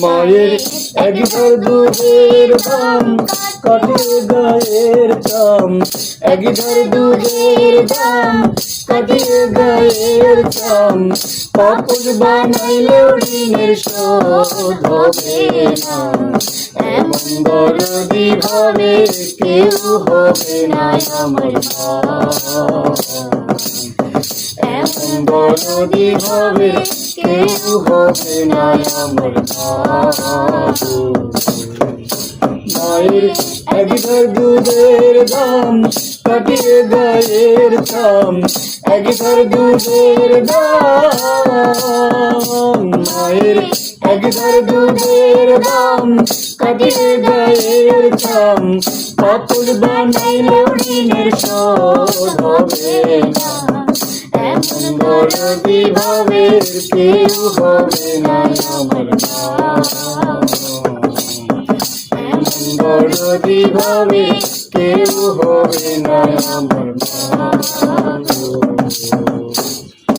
মায়ের একবার দুধের দাম কাটে গায়ের চাম। একবার দুধের দাম কাটে গায়ের চাম। পাপড় বানাইলেও ঋণের শোধ হবে না। এমন দরদি ভাবে কেউ হবে না আমার মা। দরদি হবে কেউ হবে না আমার মায়ের একবার দুধের দাম কাটিয়ে গায়ের দাম একবার দুধের দাম মায়ের একবার দুধের দাম কাটিয়ে গায়ের দাম পাপড় বানাইলেও ঋণের শোধ হবে না ভাবে কেউ হবে না আমার মা। এমন দরদি ভাবে কেউ হবে না আমার মা।